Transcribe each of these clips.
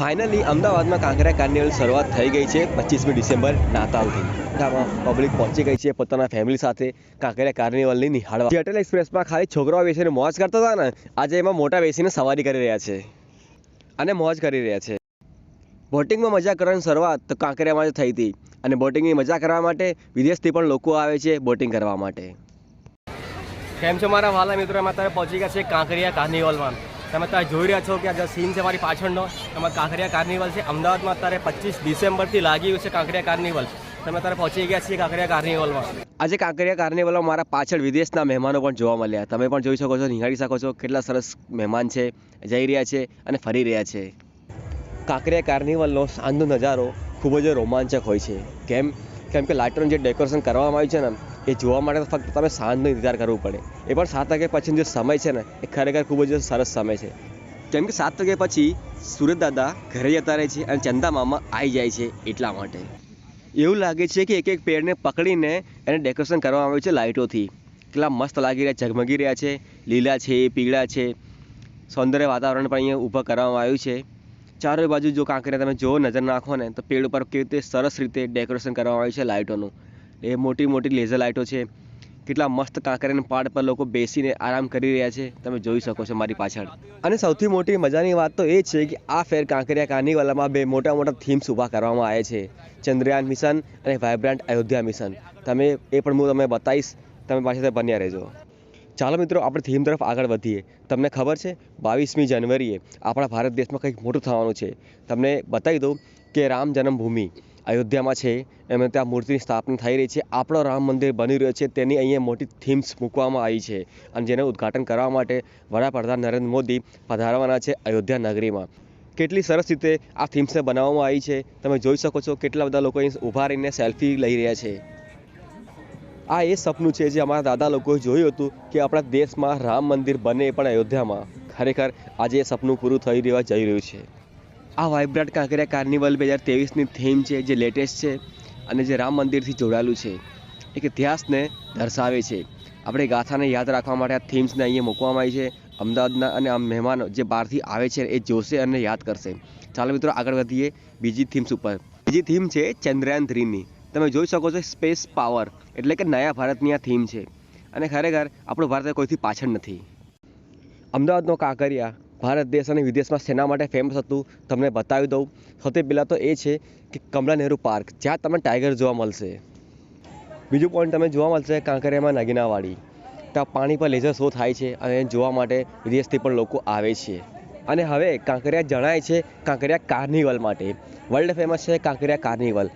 Finally અમદાવાદમાં Kankaria carnival શરૂઆત થઈ ગઈ છે પચીસમી ડિસેમ્બર નાતાલથી. આમાં પબ્લિક પહોંચી ગઈ છે પોતાના ફેમિલી સાથે કાંકરિયા કાર્નિવલની નિહાળવા. જે અટલ એક્સપ્રેસમાં ખાલી છોકરાઓ બેસીને મોજ કરતા હતા ને, આજે એમાં મોટા બેસીને સવારી કરી રહ્યા છે. અને મોજ કરી રહ્યા છે. બોટિંગમાં મજા કરવાની શરૂઆત કાંકરિયામાં જ થઈ હતી. અને બોટિંગની મજા કરવા માટે વિદેશથી પણ લોકો આવે છે બોટિંગ કરવા માટે. કેમ છો મારા વાલા મિત્રો? અત્યારે પહોંચી ગયા છે કાંકરિયા કાર્નિવલમાં તમે અત્યારે જોઈ રહ્યા છો કે આ સીન છે મારી પાછળનો, એમાં કાંકરિયા કાર્નિવલ છે. અમદાવાદમાં અત્યારે પચીસ ડિસેમ્બરથી લાગી ગયું છે કાંકરિયા કાર્નિવલ. તમે અત્યારે પહોંચી ગયા છીએ કાંકરિયા કાર્નિવલમાં. આજે કાંકરિયા કાર્નિવલમાં મારા પાછળ વિદેશના મહેમાનો પણ જોવા મળ્યા. તમે પણ જોઈ શકો છો, નિહાળી શકો છો કેટલા સરસ મહેમાન છે, જઈ રહ્યા છે અને ફરી રહ્યા છે. કાંકરિયા કાર્નિવલનો સાંજનો નજારો ખૂબ જ રોમાંચક હોય છે. કેમ? કેમ કે લાઇટોનું જે ડેકોરેશન કરવામાં આવ્યું છે ને એ જોવા માટે તો ફક્ત તમે સાંજનો ઇંતજાર કરવું પડે. એ પણ સાત વાગ્યા પછીનો જે સમય છે ને, એ ખરેખર ખૂબ જ સરસ સમય છે. કેમ કે સાત વાગ્યા પછી સુરત દાદા ઘરે જતા રહે છે અને ચંદા મામા આવી જાય છે એટલા માટે. એવું લાગે છે કે એક એક પેડને પકડીને એને ડેકોરેશન કરવામાં આવ્યું છે લાઇટોથી. કેટલા મસ્ત લાગી રહ્યા, ઝગમગી રહ્યા છે. લીલા છે, પીળા છે. સૌંદર્ય વાતાવરણ પણ અહીંયા ઊભા કરવામાં આવ્યું છે. ચારે બાજુ જો કાંકરિયા તમે જો નજર નાખો ને, તો પેડ ઉપર કેવી રીતે સરસ રીતે ડેકોરેશન કરવામાં આવ્યું છે લાઇટોનું. એ મોટી મોટી લેઝર લાઇટો છે. કેટલા મસ્ત કાંકરિયાના પહાડ પર લોકો બેસીને આરામ કરી રહ્યા છે. તમે જોઈ શકો છો મારી પાછળ. અને સૌથી મોટી મજાની વાત તો એ છે કે આ ફેર કાંકરિયા કાર્નિવલમાં બે મોટા મોટા થીમ્સ ઊભા કરવામાં આવ્યા છે. ચંદ્રયાન મિશન અને વાઇબ્રન્ટ અયોધ્યા મિશન તમે એ પણ હું તમને બતાવીશ. તમે પાછળ બન્યા રહેજો. ચાલો મિત્રો, આપણે થીમ તરફ આગળ વધીએ. તમને ખબર છે, બાવીસમી જાન્યુઆરીએ આપણા ભારત દેશમાં કંઈક મોટું થવાનું છે. તમને બતાવી દઉં કે રામ જન્મભૂમિ. અયોધ્યામાં છે. એમાં ત્યાં મૂર્તિની સ્થાપના થઈ રહી છે. આપણો રામ મંદિર બની રહ્યો છે. તેની અહીંયા મોટી થીમ્સ મૂકવામાં આવી છે. અને જેનું ઉદ્ઘાટન કરવા માટે વડાપ્રધાન નરેન્દ્ર મોદી પધારવાના છે અયોધ્યા નગરીમાં. કેટલી સરસ રીતે આ થીમ્સને બનાવવામાં આવી છે. તમે જોઈ શકો છો કેટલા બધા લોકો અહીં ઊભા રહીને સેલ્ફી લઈ રહ્યા છે. આ એ સપનું છે જે અમારા દાદા લોકોએ જોયું હતું કે આપણા દેશમાં રામ મંદિર બને પણ અયોધ્યામાં. ખરેખર આજે એ સપનું પૂરું થઈ રહેવા જઈ રહ્યું છે. આ વાઇબ્રન્ટ કાંકરિયા કાર્નિવલ બે હજાર ત્રેવીસની થીમ છે, જે લેટેસ્ટ છે અને જે રામ મંદિરથી જોડાયેલું છે. એક ઇતિહાસને દર્શાવે છે. આપણે ગાથાને યાદ રાખવા માટે આ થીમ્સને અહીંયા મૂકવામાં આવી છે. અમદાવાદના અને આ મહેમાનો જે બહારથી આવે છે, એ જોશે અને યાદ કરશે. ચાલો મિત્રો આગળ વધીએ બીજી થીમ્સ ઉપર. બીજી થીમ છે ચંદ્રયાન થ્રીની તમે જોઈ શકો છો સ્પેસ પાવર, એટલે કે નયા ભારતની આ થીમ છે. અને ખરેખર આપણું ભારત કોઈથી પાછળ નથી. અમદાવાદનો કાંકરિયા ભારત દેશ અને વિદેશમાં શેના માટે ફેમસ હતું. તમને બતાવી દઉં. સૌથી પહેલાં તો એ છે કે કમલા નહેરુ પાર્ક, જ્યાં તમને ટાઈગર જોવા મળશે. બીજું પોઈન્ટ તમે જોવા મળશે કાંકરિયામાં નગીનાવાડી. ત્યાં પાણી પર લેઝર શો થાય છે અને જોવા માટે વિદેશથી પણ લોકો આવે છે. અને હવે કાંકરિયા જણાય છે કાંકરિયા કાર્નિવલ માટે. વર્લ્ડ ફેમસ છે કાંકરિયા કાર્નિવલ.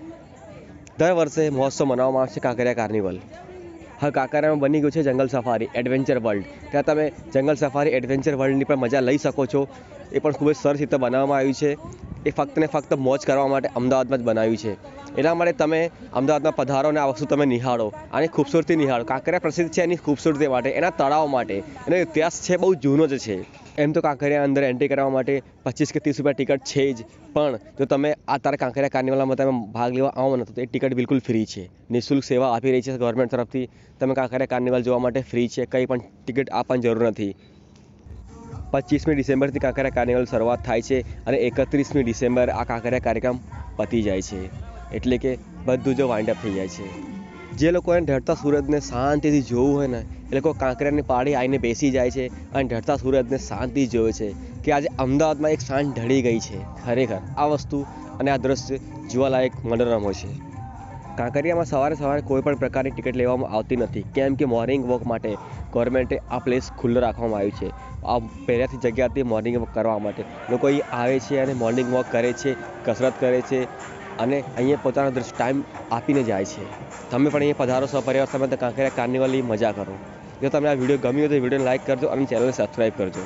દર વર્ષે મહોત્સવ મનાવવામાં આવશે કાંકરિયા કાર્નિવલ. હા કાંકરિયામાં બની ગયું છે જંગલ સફારી એડવેન્ચર વર્લ્ડ ત્યાં તમે જંગલ સફારી એડવેન્ચર વર્લ્ડની પણ મજા લઈ શકો છો. એ પણ ખૂબ જ સરસ રીતે બનાવવામાં આવ્યું છે. એ ફક્ત ને ફક્ત મોજ કરવા માટે અમદાવાદમાં જ બનાવ્યું છે. એના માટે તમે અમદાવાદમાં પધારો અને આ વસ્તુ તમે નિહાળો. આની ખૂબસૂરતી નિહાળો. કાંકરિયા પ્રસિદ્ધ છે એની ખૂબસૂરતી માટે, એના તળાવ માટે. એનો ઇતિહાસ છે બહુ જૂનો જ છે. એમ તો કાંકરિયા અંદર એન્ટ્રી કરવા માટે પચીસ કે ત્રીસ રૂપિયા ટિકિટ છે જ. પણ જો તમે આ તારા કાંકરિયા કાર્નિવલમાં તમે ભાગ લેવા આવો ને તો એ ટિકિટ બિલકુલ ફ્રી છે. નિઃશુલ્ક સેવા આપી રહી છે ગવર્મેન્ટ તરફથી. તમે કાંકરિયા કાર્નિવલ જોવા માટે ફ્રી છે. કંઈ પણ ટિકિટ આપવાની જરૂર નથી. પચીસમી ડિસેમ્બરથી કાંકરિયા કાર્નિવલ શરૂઆત થાય છે અને એકત્રીસમી ડિસેમ્બર આ કાંકરિયા કાર્યક્રમ પતી જાય છે. એટલે કે બધું જ વાઇન્ડ અપ થઈ જાય છે. જે લોકોને ઢળતા સૂરજને શાંતિથી જોવું હોય ને એ લોકો કાંકરિયાની પાડી આવીને બેસી જાય છે અને ઢળતા સૂરજને શાંતિ જોવે છે કે આજે અમદાવાદમાં એક સાંજ ઢળી ગઈ છે. ખરેખર આ વસ્તુ અને આ દ્રશ્ય જોવાલાયક મનોરમ હોય છે. કાંકરિયામાં સવારે સવારે કોઈ પણ પ્રકારની ટિકિટ લેવામાં આવતી નથી. કેમ કે મોર્નિંગ વોક માટે ગવર્મેન્ટે આ પ્લેસ ખુલ્લો રાખવામાં આવ્યું છે. આ પહેલાંથી જગ્યાથી મોર્નિંગ વોક કરવા માટે. લોકો અહીં આવે છે અને મોર્નિંગ વોક કરે છે, કસરત કરે છે અને અહીંયા પોતાનો ટાઈમ આપીને જાય છે. તમે પણ અહીંયા પધારો સપરિવાર તમે કાંકરિયા કાર્નિવલની મજા કરો. જો તમને આ વીડિયો ગમ્યો તો વિડીયોને લાઇક કરજો અને ચેનલને સબસ્ક્રાઈબ કરજો.